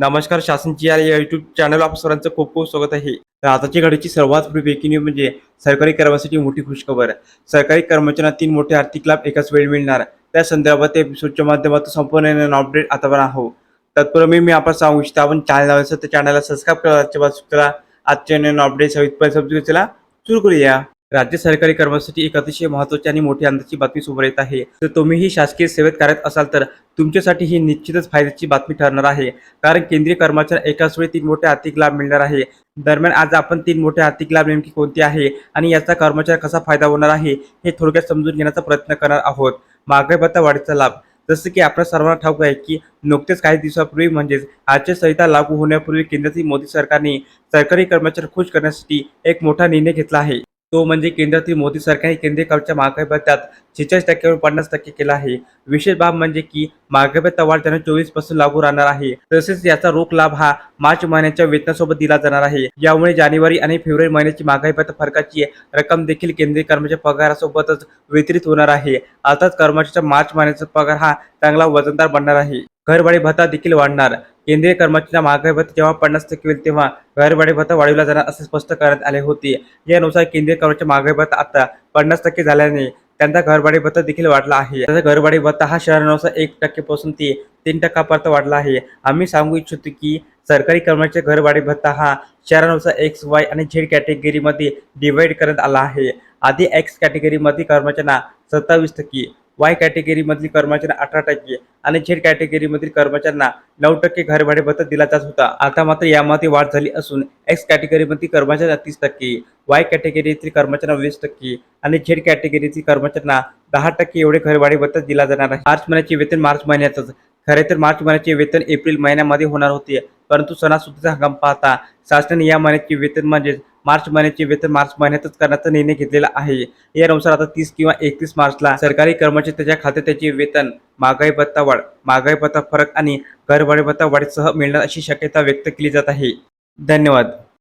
नमस्कार शासनची या YouTube channel आप सरांचं खूप खूप स्वागत आहे. तर आताची घडीची सर्वात मोठी ब्रेकिंग न्यूज म्हणजे सरकारी कर्मचारी मोठी खुशखबर सरकारी कर्मचाऱ्यांना तीन मोठे आर्थिक लाभ एकाच वेळी मिळणार. त्या संदर्भात एपिसोडच्या माध्यमातून संपूर्ण अपडेट आता पण आहो तत्पूर्वी मी आपण सांगू इच्छितो आपण चॅनल असेल तर चॅनलला सबस्क्राईब करायच्या बाजूला आजच्या अपडेट सवित चला सुरू करूया. राज्य सरकारी कर्मचाऱ्यांसाठी एक अतिशय महत्त्वाची आणि मोठी आनंदाची बातमी समोर येत आहे. तर तुम्हीही शासकीय सेवेत कार्यरत असाल तर तुमच्यासाठी ही निश्चितच फायद्याची बातमी ठरणार आहे. कारण केंद्रीय कर्मचारी एकाच वेळी तीन मोठे आर्थिक लाभ मिळणार आहे. दरम्यान आज आपण तीन मोठे आर्थिक लाभ नेमकी कोणते आहे आणि याचा कर्मचारी कसा फायदा होणार आहे हे थोडक्यात समजून घेण्याचा प्रयत्न करणार आहोत. महागाई भत्ता वाढीचा लाभ. जसं की आपल्या सर्वांना ठाऊक आहे की नुकतेच काही दिवसापूर्वी म्हणजेच आचारसंहिता लागू होण्यापूर्वी केंद्रातील मोदी सरकारने सरकारी कर्मचारी खुश करण्यासाठी एक मोठा निर्णय घेतला आहे. तो म्हणजे केंद्रातील मोदी सरकारने केंद्रीय कर्मचारी महागाई भत्त्यात छेचाळीस टक्क्यावर पन्नास टक्के केला आहे. विशेष बाब म्हणजे की महागाई भत्ता वाढ त्यांना चोवीसपासून लागू राहणार आहे. तसेच याचा रोख लाभ हा मार्च महिन्याच्या वेतनासोबत दिला जाणार आहे. यामुळे जानेवारी आणि फेब्रुवारी महिन्याची महागाई भत्ता फरकाची रक्कम देखील केंद्रीय कर्मचारी पगारासोबतच वितरित होणार आहे. अर्थात कर्मचाऱ्याचा मार्च महिन्याचा पगार हा चांगला वजनदार बनणार आहे. घरभाडे भत्ता देखील वाढणार. केंद्रीय कर्मचाऱ्यांना महागाई भत्ता जेव्हा पन्नास टक्के होईल तेव्हा घरभाडे भत्ता वाढविला जाणार असे स्पष्ट करण्यात आले होते. यानुसार केंद्रीय कर्मचारी महागाई भत्ता आता पन्नास टक्के झाल्याने त्यांचा घरभाडे भत्ता देखील वाढला आहे. त्याचा घरभाडे भत्ता हा शहरानुसार एक टक्केपासून ते तीन टक्क्यापर्यंत वाढला आहे. आम्ही सांगू इच्छितो की सरकारी कर्मचारी घरभाडे भत्ता हा शहरानुसार एक्स वाय आणि झेड कॅटेगरीमध्ये डिवाइड करण्यात आला आहे. आधी एक्स कॅटेगरीमध्ये कर्मचाऱ्यांना सत्तावीस टक्के वाय कॅटेगरीमधील कर्मचाऱ्यांना अठरा टक्के आणि झेड कॅटेगरीमधील कर्मचाऱ्यांना नऊ टक्के घरभाडे भत्ता दिला जात होता. आता मात्र यामध्ये वाढ झाली असून एक्स कॅटेगरीमधील कर्मचाऱ्यांना तीस टक्के वाय कॅटेगरीतील कर्मचाऱ्यांना वीस टक्के आणि झेड कॅटेगरीतील कर्मचाऱ्यांना दहा टक्के एवढे घरभाडे भत्ता दिला जाणार आहे. मार्च महिन्याचे वेतन मार्च महिन्यातच. खरे तर मार्च महिन्याचे वेतन एप्रिल महिन्यामध्ये होणार होते परंतु सणासुदीचा हंगाम पाहता शासनाने या महिन्याचे वेतन म्हणजेच मार्च महिन्याचे वेतन मार्च महिन्यातच करण्याचा निर्णय घेतलेला आहे. यानुसार आता तीस किंवा एकतीस मार्चला सरकारी कर्मचारी त्याच्या खात्यात त्याचे वेतन महागाई भत्ता वाढ महागाई भत्ता फरक आणि घरभाडे भत्ता वाढीसह मिळणार अशी शक्यता व्यक्त केली जात आहे. धन्यवाद.